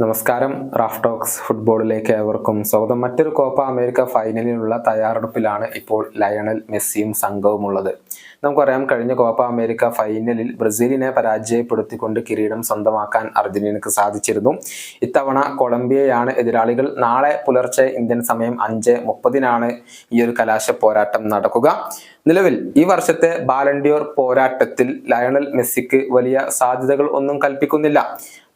നമസ്കാരം. Raf talks ഫുട്ബോളിലേക്ക് ഏവർക്കും സ്വാഗതം. മറ്റൊരു കോപ്പ അമേരിക്ക ഫൈനലിനുള്ള തയ്യാറെടുപ്പിലാണ് ഇപ്പോൾ ലയണൽ മെസ്സിയും സംഘവും ഉള്ളത്. നമുക്കറിയാം കഴിഞ്ഞ കോപ്പ അമേരിക്ക ഫൈനലിൽ ബ്രസീലിനെ പരാജയപ്പെടുത്തിക്കൊണ്ട് കിരീടം സ്വന്തമാക്കാൻ അർജന്റീനക്ക് സാധിച്ചിരുന്നു. ഇത്തവണ കൊളംബിയയാണ് എതിരാളികൾ. നാളെ പുലർച്ചെ ഇന്ത്യൻ സമയം അഞ്ച് മുപ്പതിനാണ് ഈ ഒരു കലാശ പോരാട്ടം നടക്കുക. നിലവിൽ ഈ വർഷത്തെ ബാലൻഡിയോർ പോരാട്ടത്തിൽ ലയണൽ മെസ്സിക്ക് വലിയ സാധ്യതകൾ ഒന്നും കൽപ്പിക്കുന്നില്ല.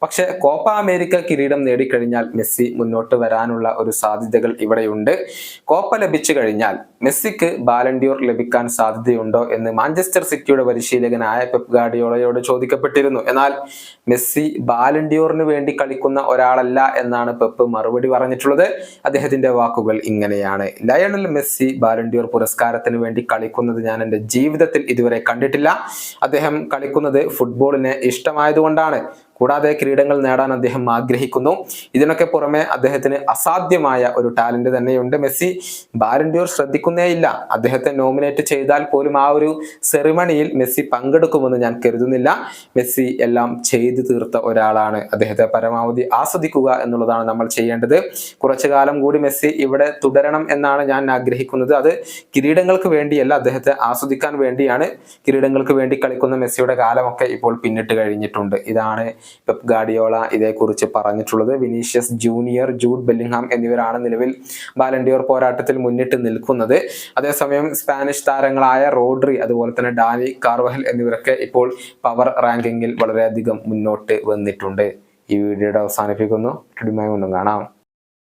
പക്ഷെ കോപ്പ അമേരിക്ക കിരീടം നേടിക്കഴിഞ്ഞാൽ മെസ്സി മുന്നോട്ട് വരാനുള്ള ഒരു സാധ്യതകൾ ഇവിടെയുണ്ട്. കോപ്പ ലഭിച്ചു കഴിഞ്ഞാൽ മെസ്സിക്ക് ബാലൻഡിയോർ ലഭിക്കാൻ സാധ്യതയുണ്ടോ എന്ന് മാഞ്ചസ്റ്റർ സിറ്റിയുടെ പരിശീലകനായ പെപ് ഗാഡിയോളയോട് ചോദിക്കപ്പെട്ടിരുന്നു. എന്നാൽ മെസ്സി ബാലൻഡിയോറിന് വേണ്ടി കളിക്കുന്ന ഒരാളല്ല എന്നാണ് പെപ്പ് മറുപടി പറഞ്ഞിട്ടുള്ളത്. അദ്ദേഹത്തിന്റെ വാക്കുകൾ ഇങ്ങനെയാണ്. ലയണൽ മെസ്സി ബാലൻഡിയോർ പുരസ്കാരത്തിന് വേണ്ടി കളിക്കുന്നത് ഞാൻ എന്റെ ജീവിതത്തിൽ ഇതുവരെ കണ്ടിട്ടില്ല. അദ്ദേഹം കളിക്കുന്നത് ഫുട്ബോളിനെ ഇഷ്ടമായതുകൊണ്ടാണ്. കൂടാതെ കിരീടങ്ങൾ നേടാൻ അദ്ദേഹം ആഗ്രഹിക്കുന്നു. ഇതിനൊക്കെ പുറമെ അദ്ദേഹത്തിന് അസാധ്യമായ ഒരു ടാലന്റ് തന്നെയുണ്ട്. മെസ്സി ബാലൻഡിയോർ ശ്രദ്ധിക്കുന്നേയില്ല അദ്ദേഹത്തെ നോമിനേറ്റ് ചെയ്താൽ പോലും ആ ഒരു സെറിമണിയിൽ മെസ്സി പങ്കെടുക്കുമെന്ന് ഞാൻ കരുതുന്നില്ല. മെസ്സി എല്ലാം ചെയ്തു തീർത്ത ഒരാളാണ്. അദ്ദേഹത്തെ പരമാവധി ആസ്വദിക്കുക എന്നുള്ളതാണ് നമ്മൾ ചെയ്യേണ്ടത്. കുറച്ചു കാലം കൂടി മെസ്സി ഇവിടെ തുടരണം എന്നാണ് ഞാൻ ആഗ്രഹിക്കുന്നത്. അത് കിരീടങ്ങൾക്ക് വേണ്ടിയല്ല അദ്ദേഹത്തെ ആസ്വദിക്കാൻ വേണ്ടിയാണ്. കിരീടങ്ങൾക്ക് വേണ്ടി കളിക്കുന്ന മെസ്സിയുടെ കാലമൊക്കെ ഇപ്പോൾ പിന്നിട്ട് കഴിഞ്ഞിട്ടുണ്ട്. ഇതാണ് പെപ് ഗാഡിയോള ഇതേക്കുറിച്ച് പറഞ്ഞിട്ടുള്ളത്. വിനീഷ്യസ് ജൂനിയർ ജൂഡ് ബെല്ലിംഗ്ഹാം എന്നിവരാണ് നിലവിൽ ബാലൻഡിയോർ പോരാട്ടത്തിൽ മുന്നിട്ട് നിൽക്കുന്നത്. അതേസമയം സ്പാനിഷ് താരങ്ങളായ റോഡ്രി അതുപോലെ തന്നെ ഡാനി കാർവഹൽ എന്നിവരൊക്കെ ഇപ്പോൾ പവർ റാങ്കിങ്ങിൽ വളരെയധികം മുന്നോട്ട് വന്നിട്ടുണ്ട്. ഈ വീഡിയോയുടെ അവസാനിപ്പിക്കുന്നു. കാണാം.